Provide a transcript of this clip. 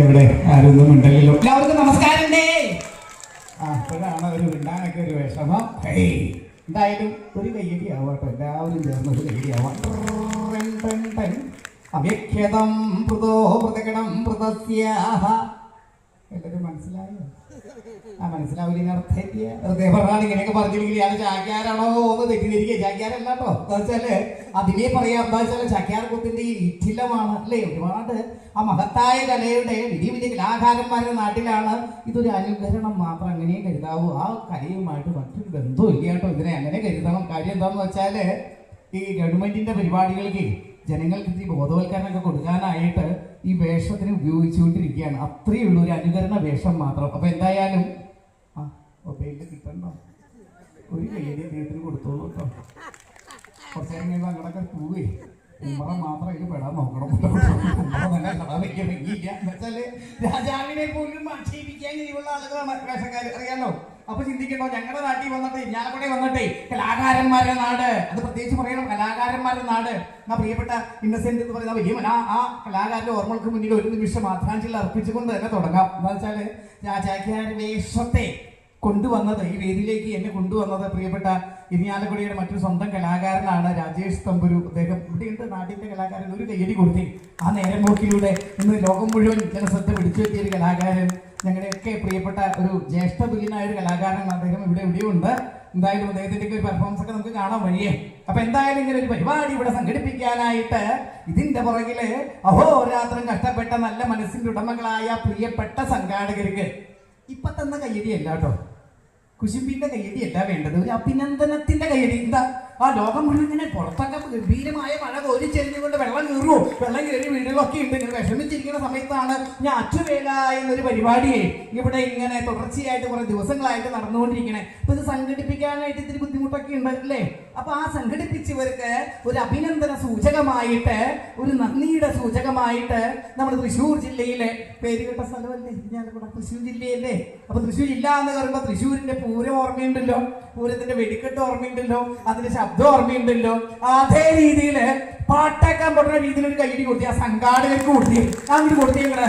എവിടെ? ആരൊന്നും ഉണ്ടല്ലോ എല്ലാവർക്കും നമസ്കാരം അപ്പോഴാണ് ഒരു മിണ്ടാനൊക്കെ ഒരു വിഷമം. എന്തായാലും ഒരു കയ്യടി ആവാട്ടോ. എല്ലാവരും ചേർന്ന് ഒരു കയ്യടി ആവാം. അവ്യക്തം മൃതോ മൃതകണം മൃതസ്യാഹ എല്ലാവരും മനസ്സിലായോ? ആ മനസ്സിലാവില്ല അർത്ഥമില്ല വെറുതെ പറഞ്ഞാണ് ഇങ്ങനെയൊക്കെ പറഞ്ഞില്ലെങ്കിൽ ഇയാൾ ചാക്യാരാണോ എന്ന് തെറ്റിദ്ധരിക്കുക. ചാക്യാരല്ല കേട്ടോ. എന്താ വെച്ചാൽ അതിനെ പറയാം. എന്താ ചാക്യാർകുത്തിന്റെ ഈ ഇറ്റിലമാണ് അല്ലേ? ഒരുപാട് ആ മഹത്തായ കലയുടെ വലിയ വലിയ കലാകാരന്മാരുടെ നാട്ടിലാണ് ഇതൊരു അനുകരണം മാത്രം അങ്ങനെ കരുതാവൂ. ആ കലയുമായിട്ട് മറ്റൊരു ബന്ധവും ഇല്ല കേട്ടോ. ഇതിനെ അങ്ങനെ കരുതണം. കാര്യം എന്താന്ന് വെച്ചാൽ ഈ ഗവൺമെന്റിന്റെ പരിപാടികൾക്ക് ജനങ്ങൾക്ക് ഇത്തിരി ബോധവൽക്കരണമൊക്കെ കൊടുക്കാനായിട്ട് ഈ വേഷത്തിന് ഉപയോഗിച്ചുകൊണ്ടിരിക്കുകയാണ്. അത്രയേ ഉള്ളൂ ഒരു അനുകരണ വേഷം മാത്രം. അപ്പൊ എന്തായാലും ആ മൊബൈലിൽ കിട്ടണ്ടോ? ഒരു കയ്യടി അദ്ദേഹത്തിന് കൊടുത്തോളൂ കേട്ടോ. കുറച്ചേരം കഴിയുമ്പോൾ അങ്ങോട്ടൊക്കെ പോവേ. ഉമ്മറ മാത്രം ഇത് പെടാൻ നോക്കണം. രാജാവിനെ പോലും ആക്ഷേപിക്കാൻ കഴിവുള്ള ആളുകളാണ് വേഷക്കാർ അറിയാലോ? അപ്പൊ ചിന്തിക്കണ്ടോ ഞങ്ങളുടെ നാട്ടിൽ വന്നിട്ട് ഞാനവിടെ വന്നിട്ടേ കലാകാരന്മാരുടെ നാട്. അത് പ്രത്യേകിച്ച് പറയണം കലാകാരന്മാരുടെ നാട്. എന്നാ പ്രിയപ്പെട്ട ഇന്നസെന്റ് എന്ന് പറയുന്ന വലിയ ആ ആ കലാകാരന്റെ ഓർമ്മകൾക്ക് മുന്നിൽ ഒരു നിമിഷം ആത്മാഞ്ജലി അർപ്പിച്ചുകൊണ്ട് തന്നെ തുടങ്ങാം. എന്താ വെച്ചാൽ രാജാക്കാരുടെ വേഷത്തെ കൊണ്ടുവന്നത് ഈ വേദിയിലേക്ക് എന്നെ കൊണ്ടുവന്നത് പ്രിയപ്പെട്ട ഇനിയാലക്കുടിയുടെ മറ്റൊരു സ്വന്തം കലാകാരനാണ് രാജേഷ് തമ്പുരു. അദ്ദേഹം ഇവിടെയുണ്ട് നാടിന്റെ കലാകാരൻ. ഒരു കയ്യടി കൊടുത്തി. ആ നേരം പോക്കിലൂടെ ഇന്ന് ലോകം മുഴുവൻ ജനശ്രദ്ധ പിടിച്ചു പറ്റിയ ഒരു കലാകാരൻ ഞങ്ങളുടെയൊക്കെ പ്രിയപ്പെട്ട ഒരു ജ്യേഷ്ഠ തുല്യനായ ഒരു കലാകാരനാണ്. അദ്ദേഹം ഇവിടെ ഇവിടെയുണ്ട് എന്തായാലും അദ്ദേഹത്തിന്റെ ഒരു പെർഫോമൻസ് ഒക്കെ നമുക്ക് കാണാൻ വഴിയേ. അപ്പൊ എന്തായാലും ഇങ്ങനെ ഒരു പരിപാടി ഇവിടെ സംഘടിപ്പിക്കാനായിട്ട് ഇതിന്റെ പുറകിൽ അഹോരാത്രം കഷ്ടപ്പെട്ട നല്ല മനസ്സിന്റെ ഉടമകളായ പ്രിയപ്പെട്ട സംഘാടകർക്ക് ഇപ്പൊ തന്ന കയ്യടിയല്ല കേട്ടോ. കുശുമ്പിന്റെ കയ്യടിയല്ല വേണ്ടത്. ഒരു അഭിനന്ദനത്തിന്റെ കയ്യടി എന്താ? ആ ലോകം മുഴുവൻ ഇങ്ങനെ പുറത്തൊക്കെ ഗംഭീരമായ മഴ കോരിച്ചെരിഞ്ഞുകൊണ്ട് വെള്ളം കയറുമോ വെള്ളം കയറി വീടുകളൊക്കെ ഉണ്ട്. ഇങ്ങനെ വിഷമിച്ചിരിക്കുന്ന സമയത്താണ് ഞാൻ അച്ചുവേല എന്നൊരു പരിപാടിയെ ഇവിടെ ഇങ്ങനെ തുടർച്ചയായിട്ട് കുറെ ദിവസങ്ങളായിട്ട് നടന്നുകൊണ്ടിരിക്കണേ. അപ്പൊ ഇത് സംഘടിപ്പിക്കാനായിട്ട് ഇത്തിരി ബുദ്ധിമുട്ടൊക്കെ ഉണ്ട് അല്ലേ? അപ്പൊ ആ സംഘടിപ്പിച്ചവർക്ക് ഒരു അഭിനന്ദന സൂചകമായിട്ട് ഒരു നന്ദിയുടെ സൂചകമായിട്ട് നമ്മൾ തൃശ്ശൂർ ജില്ലയിലെ പേരുകെട്ട സ്ഥലമല്ലേ? ഇരിഞ്ഞാലക്കുട തൃശ്ശൂർ ജില്ലയല്ലേ അപ്പൊ തൃശ്ശൂർ ജില്ല എന്ന് പറയുമ്പോൾ തൃശ്ശൂരിന്റെ പൂരം ഓർമ്മയുണ്ടല്ലോ. പൂരത്തിന്റെ വെടിക്കെട്ട് ഓർമ്മയുണ്ടല്ലോ. അതിന്റെ ശബ്ദം ഓർമ്മയുണ്ടല്ലോ. അതേ രീതിയിൽ പാട്ടാക്കാൻ പറ്റുന്ന രീതിയിൽ ഒരു കൈയടി കൊടുത്തി ആ സംഘാടകർക്ക് കൊടുത്തി. അങ്ങോട്ട് കൊടുത്തി ഇങ്ങനെ